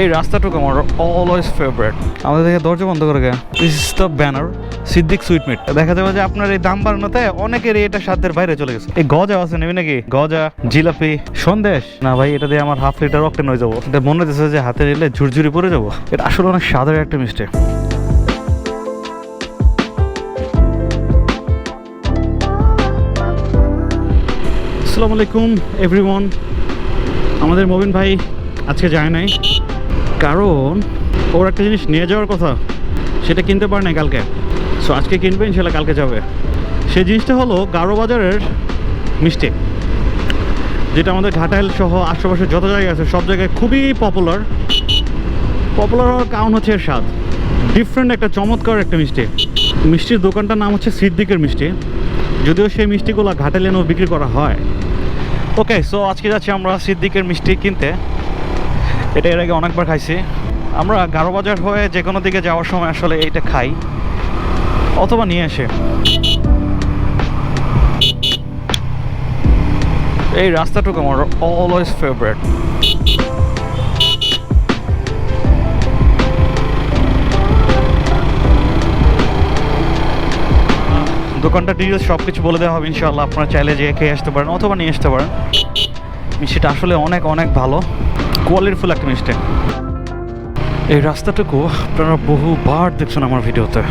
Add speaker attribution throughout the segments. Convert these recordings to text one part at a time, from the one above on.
Speaker 1: এই রাস্তাটুকু আমার always favourite আমাদের থেকে দরজা বন্ধ করে গে this is the banner Siddique sweetmeat দেখা যাবে যে আপনার এই দাম বাড়ানোতে অনেকেরই এটা সাধ্যের বাইরে চলে গেছে। এই গজা আছে নেবি নাকি? গজা জিলাপি সন্দেশ। না ভাই এটা দিয়ে আমার হাফ লিটার রক্তে নয় যাব। এটা মনে হচ্ছে যে হাতে নিলে ঝুরঝুরি পড়ে যাব। এটা আসলে অনেক স্বাদের একটা মিষ্টি। আসসালামু আলাইকুম এভরিওয়ান আমাদের মবিন ভাই আজকে যায় নাই। কারণ ওর একটা জিনিস নিয়ে যাওয়ার কথা, সেটা কিনতে পারে নাই কালকে। সো আজকে কিনবে, ইনশাল্লাহ কালকে যাবে। সেই জিনিসটা হলো গারো বাজারের মিষ্টি, যেটা আমাদের ঘাটাইল সহ আশেপাশে যত জায়গায় আছে, সব জায়গায় খুবই পপুলার পপুলার হওয়ার কারণ হচ্ছে এর স্বাদ। ডিফারেন্ট একটা চমৎকার একটা মিষ্টি। মিষ্টির দোকানটার নাম হচ্ছে সিদ্দিকের মিষ্টি। যদিও সেই মিষ্টিগুলো ঘাটাইলে এনেও বিক্রি করা হয়। ওকে সো আজকে যাচ্ছি আমরা সিদ্দিকের মিষ্টি কিনতে। এটা এর আগে অনেকবার খাইছি। আমরা গারো বাজার হয়ে যে কোনো দিকে যাওয়ার সময় আসলে এইটা খাই, অথবা নিয়ে আসে। এই রাস্তাটুকু আমার অলওয়েজ ফেভারিট দোকানটা ডিটেলস সব কিছু বলে দেওয়া হবে ইনশাল্লাহ আপনারা চাইলে যে খেয়ে আসতে পারেন, অথবা নিয়ে আসতে পারেন। মিষ্টিটা আসলে অনেক অনেক ভালো। কোয়ালিটিফুল একটা মিষ্টি। এই রাস্তাটুকু আপনারা বহুবার দেখছেন আমার ভিডিওতে।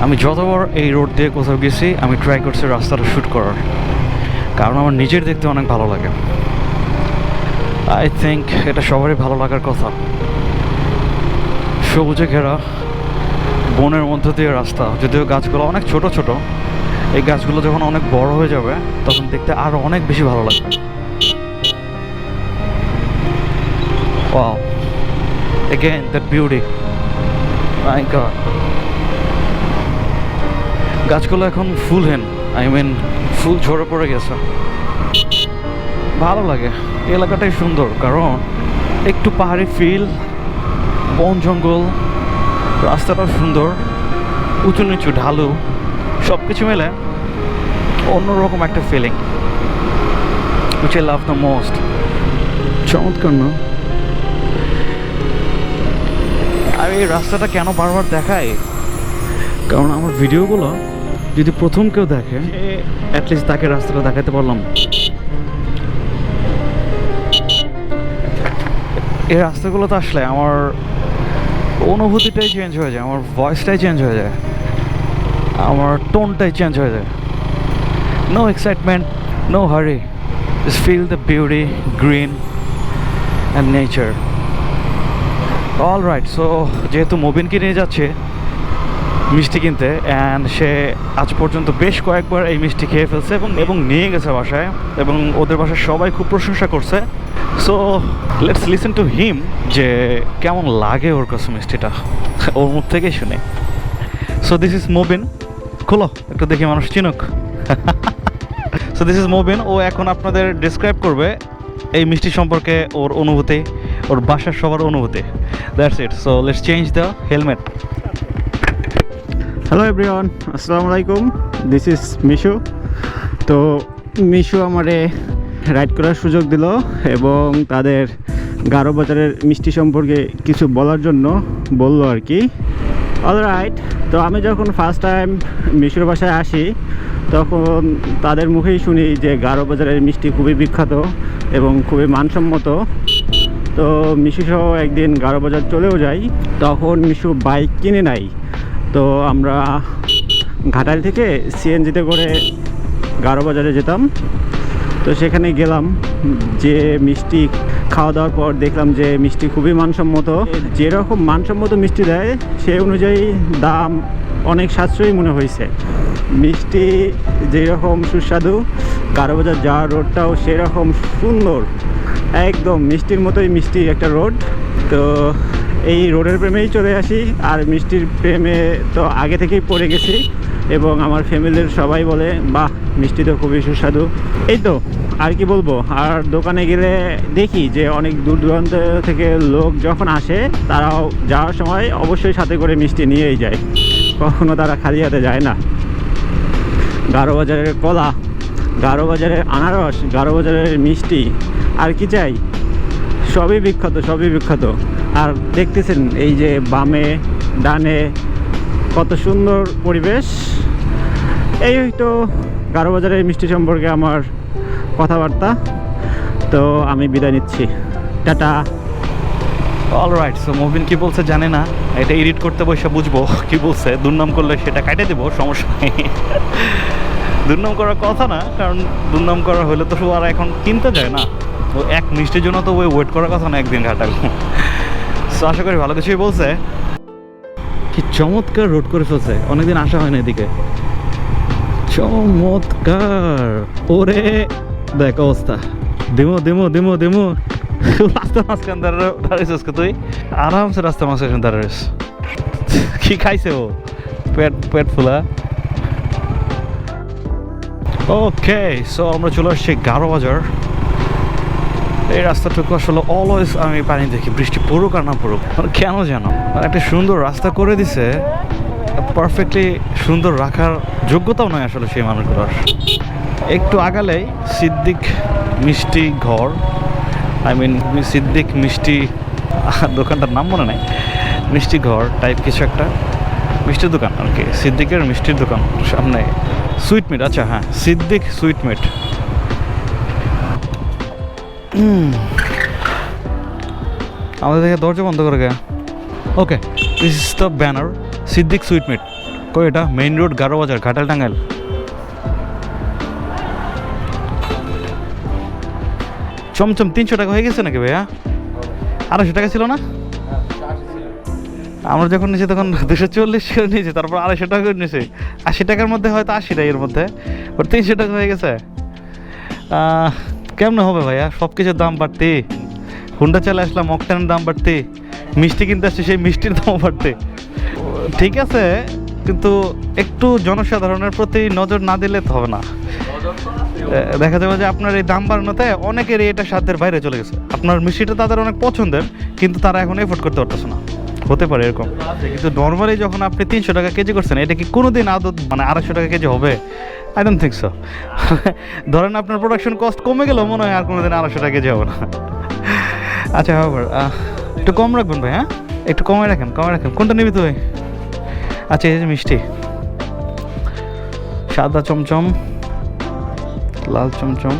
Speaker 1: আমি যতবার এই রোড দিয়ে কোথাও গেছি, আমি ট্রাই করছি রাস্তাটা শ্যুট করার। কারণ আমার নিজের দেখতে অনেক ভালো লাগে। আই থিঙ্ক এটা সবারই ভালো লাগার কথা। সবুজে ঘেরা, বনের মধ্য দিয়ে রাস্তা। যদিও গাছগুলো অনেক ছোট ছোট, এই গাছগুলো যখন অনেক বড় হয়ে যাবে, তখন দেখতে আরও অনেক বেশি ভালো লাগবে। Wow. Again, that beauty. My God. গাছগুলো এখন ফুল হেন আই মিন ফুল ঝরে পড়ে গেছে ভালো লাগে এলাকাটাই সুন্দর কারণ একটু পাহাড়ি ফিল বন জঙ্গল রাস্তাটা সুন্দর উঁচু নিচু ঢালু সব কিছু মিলে অন্যরকম একটা feeling which I love the most চমৎকার না আমি এই রাস্তাটা কেন বারবার দেখায় কারণ আমার ভিডিওগুলো যদি প্রথম কেউ দেখে অ্যাটলিস্ট তাকে রাস্তাটা দেখাতে পারলাম। এই রাস্তাগুলোতে আসলে আমার অনুভূতিটাই চেঞ্জ হয়ে যায়, আমার ভয়েসটাই চেঞ্জ হয়ে যায়, আমার টোনটাই চেঞ্জ হয়ে যায়। No excitement no hurry feel the beauty, green, and nature all right so যেহেতু মোবিনকে নিয়ে যাচ্ছে মিষ্টি কিনতে অ্যান্ড সে আজ পর্যন্ত বেশ কয়েকবার এই মিষ্টি খেয়ে ফেলছে এবং এবং নিয়ে গেছে বাসায়, এবং ওদের বাসায় সবাই খুব প্রশংসা করছে। So let's listen to him যে কেমন লাগে ওর কাছে মিষ্টিটা, ওর মুখ থেকেই শুনে। সো দিস ইজ মোবিন খোলো, একটু দেখি মানুষ চিনুক। সো দিস ইজ মোবিন ও এখন আপনাদের ডিসক্রাইব করবে এই মিষ্টি সম্পর্কে ওর অনুভূতি, ওর বাসার সবার অনুভূতি। That's it so let's change the helmet
Speaker 2: hello everyone আসসালামু আলাইকুম দিস ইজ মিশু তো মিশু আমারে রাইড করার সুযোগ দিল এবং তাদের গারো বাজারের মিষ্টি সম্পর্কে কিছু বলার জন্য বলল আর কি। অল রাইট তো আমি যখন ফার্স্ট টাইম মিশুর বাসায় আসি, তখন তাদের মুখেই শুনি যে গারো বাজারের মিষ্টি খুবই বিখ্যাত এবং খুবই মানসম্মত। তো মিশু সহ একদিন গারো বাজার চলেও যাই, তখন মিশু বাইক কিনে নাই তো আমরা ঘাটাল থেকে সিএনজিতে করে গারো বাজারে যেতাম। তো সেখানে গেলাম, যে মিষ্টি খাওয়া দাওয়ার পর দেখলাম যে মিষ্টি খুবই মানসম্মত। যেরকম মানসম্মত মিষ্টি দেয় সেই অনুযায়ী দাম অনেক সাশ্রয়ী মনে হয়েছে। মিষ্টি যেরকম সুস্বাদু, গারো বাজার যাওয়ার রোডটাও সেরকম সুন্দর। একদম মিষ্টির মতোই মিষ্টি একটা রোড। তো এই রোডের প্রেমেই চলে আসি, আর মিষ্টির প্রেমে তো আগে থেকেই পড়ে গেছি। এবং আমার ফ্যামিলির সবাই বলে, বাহ, মিষ্টি তো খুবই সুস্বাদু। এই তো, আর কি বলব? আর দোকানে গেলে দেখি যে অনেক দূর দূরান্ত থেকে লোক যখন আসে, তারাও যাওয়ার সময় অবশ্যই সাথে করে মিষ্টি নিয়েই যায়। কখনো তারা খালি হাতে যায় না। গারো বাজারের কলা গারো বাজারের আনারস গারো বাজারের মিষ্টি আর কি চাই? সবই বিখ্যাত সবই বিখ্যাত। আর দেখতেছেন এই যে বামে, ডানে কত সুন্দর পরিবেশ। এই তো গারো বাজারের মিষ্টি সম্পর্কে আমার কথাবার্তা। তো আমি বিদায় নিচ্ছি। টাটা।
Speaker 1: অল রাইট সো মুভিন কী বলছে জানে না। এটা এডিট করতে বসে বুঝব কি বলছে। দুর্নাম করলে সেটা কাটে দেবো, সমস্যা নেই। দুর্নাম করার কথা না, কারণ দুর্নাম করা হলে তো আর এখন কিনতে যায় না। ও এক মিষ্টির জন্য তো ওই ওয়েট করার কথা না, একদিন ঘাটাল সো আশা করি ভালো কিছুই বলছে। কি চমৎকার রোড করে ফেলছে। অনেকদিন আসা হয় না এদিকে। চমৎকার। ওরে, দেখ অবস্থা। দিমো দিমো দিমো দিমো। রাস্তা মাঝখান দাঁড়াইছিস তুই? আরামসে রাস্তা মাঝখান দাঁড়াইস কি খাইছে ও? পেট পেট ফুলা। ওকে সো আমরা চলে আসছি গারো বাজার। এই রাস্তাটুকু আসলে অলওয়েজ আমি পানি দেখি, বৃষ্টি পড়ুক আর না পড়ুক মানে কেন যেন? একটা সুন্দর রাস্তা করে দিছে পারফেক্টলি সুন্দর রাখার যোগ্যতাও নয় আসলে সেই মানুষগুলোর। একটু আগালেই সিদ্দিক মিষ্টি ঘর আই মিন সিদ্দিক মিষ্টি, দোকানটার নাম মনে নেই, মিষ্টি ঘর টাইপ কিছু একটা, মিষ্টির দোকান আর কি, সিদ্দিকের মিষ্টির দোকান সামনে সুইট মিট আচ্ছা হ্যাঁ সিদ্দিক সুইট মিট আমাদের থেকে দরজা বন্ধ করে গে okay this is the banner Siddique sweetmeat কই এটা? মেইন রোড গারো বাজার ঘাটাল টাঙ্গাইল চমচম তিনশো টাকা হয়ে গেছে নাকি ভাইয়া? আড়াইশো টাকা ছিল না? আমরা যখন নিয়েছি তখন দুশো চল্লিশ করে নিয়েছি তারপর আড়াইশো টাকা করে নিয়েছি আশি টাকার মধ্যে হয়তো আশি টাকা এর মধ্যে তিনশো টাকা হয়ে গেছে। কেমনে হবে ভাইয়া? সব কিছুর দাম বাড়তি। হুন্ডা চালে আসলাম, অক্টানের দাম বাড়তি। মিষ্টি কিনতে আসছে, সেই মিষ্টির দামও বাড়তি। ঠিক আছে, কিন্তু একটু জনসাধারণের প্রতি নজর না দিলে তো হবে না। দেখা যাবে যে আপনার এই দাম বাড়ানোতে অনেকেরই এটা সাধ্যের বাইরে চলে গেছে। আপনার মিষ্টিটা তাদের অনেক পছন্দের, কিন্তু তারা এখন এফোর্ড করতে পারতেছে না। হতে পারে এরকম। কিন্তু নর্মালি যখন আপনি তিনশো টাকা কেজি করছেন, এটা কি কোনোদিন আদত মানে আড়াইশো টাকা কেজি হবে? আই ডোন্ট থিঙ্ক সো ধরেন আপনার প্রোডাকশন কস্ট কমে গেলেও মনে হয় আর কোনো দিন আড়াইশো টাকা হবে না। আচ্ছা হাওয়ার একটু কম রাখবেন ভাই হ্যাঁ? একটু কমে রাখেন কমে রাখেন। কোনটা নিবি তুই? আচ্ছা এই যে মিষ্টি। সাদা চমচম, লাল চমচম।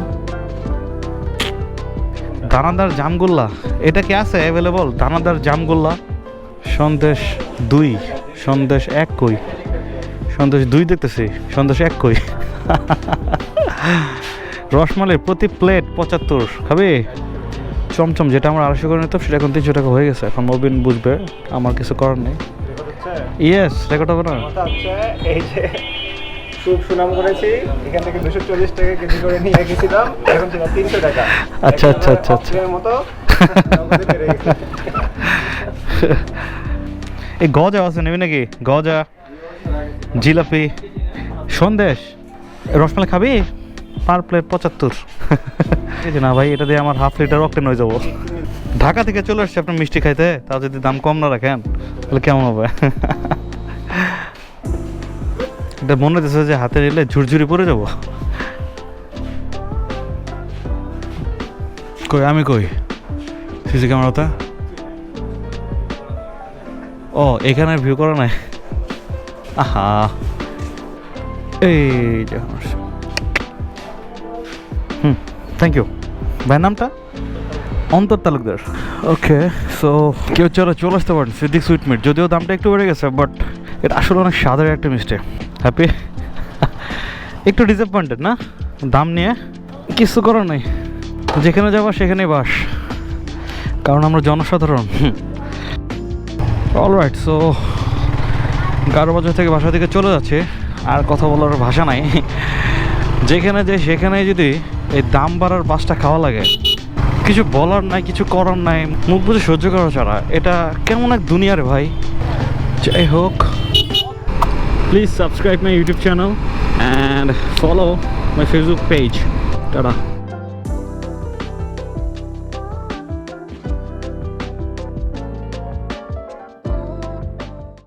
Speaker 1: দানাদার জামগোল্লা, এটা কি আছে অ্যাভেলেবল দানাদার জামগোল্লা, সন্দেশ দুই, সন্দেশ এক কই? সন্দেশ দুই দেখতেছি, সন্দেশ এক কই? রসমালাই প্রতি প্লেট পঁচাত্তর খাবে? চমচম যেটা আমরা আড়াইশো করে নিতাম সেটা এখন তিনশো টাকা হয়ে গেছে। এখন মবিন বুঝবে আমার কিছু করার নেই। ইয়েস রেকর্ড হবে না?
Speaker 2: এই যে খুব সুনাম করেছি এখান থেকে দুশো চল্লিশ টাকা কেজি করে নিয়ে গেছিলাম এখন সেটা তিনশো টাকা।
Speaker 1: আচ্ছা, আচ্ছা, আচ্ছা, আচ্ছা।
Speaker 2: মতো।
Speaker 1: এই গজা আছে নেবে নাকি? গজা জিলাপি সন্দেশ। রসমালাই খাবি? পার প্লেট পঁচাত্তর। যে না ভাই, এটা দিয়ে আমার হাফ লিটার অক্টেন হয়ে যাব। ঢাকা থেকে চলে আসছে আপনার মিষ্টি খাইতে, তাও যদি দাম কম না রাখেন, তাহলে কেমন হবে? এটা মনে হচ্ছে যে হাতে নিলে ঝুরঝুরি পড়ে যাব। কই, আমি কই? সিসি ক্যামেরাটা? ও, এখানে ভিউ করা নাই। আহা। এই যে হুম থ্যাংক ইউ ভাই নামটা? অন্তর তালুকদার। ওকে সো কেউ চলো চলে আসতে পারেন সিদ্দিক সুইটমিট যদিও দামটা একটু বেড়ে গেছে বাট এটা আসলে অনেক স্বাদের একটা মিষ্টি। হ্যাপি একটু ডিসঅ্যাপয়েন্টেড না? দাম নিয়ে? কিছু করার নেই। যেখানে যাবা সেখানেই বাস। কারণ আমরা জনসাধারণ। অলরাইট সো গারো বাজার থেকে বাসা থেকে চলে যাচ্ছে। আর কথা বলার ভাষা নাই। যেখানে যাই সেখানে যদি এই দাম বাড়ার বাসটা খাওয়া লাগে, কিছু বলার নাই, কিছু করার নাই, মুখ বুঝে সহ্য করা ছাড়া, এটা কেমন এক দুনিয়ারে ভাই? যাই হোক। Please subscribe my YouTube channel and follow my Facebook page tata